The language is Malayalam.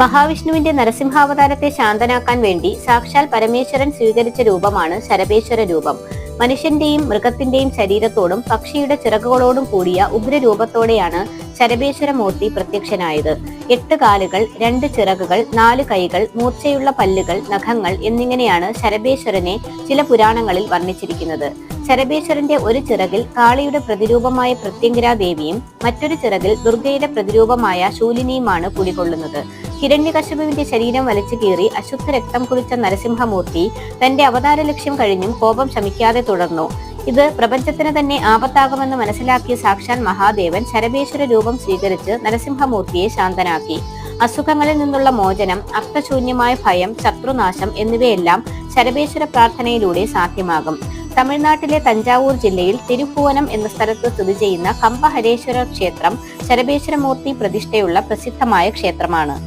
മഹാവിഷ്ണുവിന്റെ നരസിംഹാവതാരത്തെ ശാന്തനാക്കാൻ വേണ്ടി സാക്ഷാൽ പരമേശ്വരൻ സ്വീകരിച്ച രൂപമാണ് ശരപേശ്വര രൂപം. മനുഷ്യന്റെയും മൃഗത്തിന്റെയും ശരീരത്തോടും പക്ഷിയുടെ ചിറകുകളോടും കൂടിയ ഉഗ്രരൂപത്തോടെയാണ് ശരഭേശ്വരമൂർത്തി പ്രത്യക്ഷനായത്. എട്ട് കാലുകൾ രണ്ട് ചിറകുകൾ നാല് കൈകൾ മൂർച്ചയുള്ള പല്ലുകൾ നഖങ്ങൾ എന്നിങ്ങനെയാണ് ശരഭേശ്വരനെ ചില പുരാണങ്ങളിൽ വർണിച്ചിരിക്കുന്നത്. ശരഭേശ്വരന്റെ ഒരു ചിറകിൽ കാളിയുടെ പ്രതിരൂപമായ പ്രത്യങ്കരാ ദേവിയും മറ്റൊരു ചിറകിൽ ദുർഗയുടെ പ്രതിരൂപമായ ശൂലിനിയുമാണ് കുടികൊള്ളുന്നത്. ഹിരണ്യകശുപുവിന്റെ ശരീരം വലിച്ചു കീറി അശുദ്ധ രക്തം കുളിച്ച നരസിംഹമൂർത്തി തന്റെ അവതാര ലക്ഷ്യം കഴിഞ്ഞും കോപം ശമിക്കാതെ തുടർന്നു. ഇത് പ്രപഞ്ചത്തിന് തന്നെ ആപത്താകുമെന്ന് മനസ്സിലാക്കിയ സാക്ഷാൽ മഹാദേവൻ ശരഭേശ്വര രൂപം സ്വീകരിച്ച് നരസിംഹമൂർത്തിയെ ശാന്തനാക്കി. അസുഖങ്ങളിൽ നിന്നുള്ള മോചനം അർത്ഥശൂന്യമായ ഭയം ശത്രുനാശം എന്നിവയെല്ലാം ശരഭേശ്വര പ്രാർത്ഥനയിലൂടെ സാധ്യമാകും. തമിഴ്നാട്ടിലെ തഞ്ചാവൂർ ജില്ലയിൽ തിരുപ്പുവനം എന്ന സ്ഥലത്ത് സ്ഥിതി ചെയ്യുന്ന കമ്പഹരേശ്വര ക്ഷേത്രം ശരഭേശ്വരമൂർത്തി പ്രതിഷ്ഠയുള്ള പ്രസിദ്ധമായ ക്ഷേത്രമാണ്.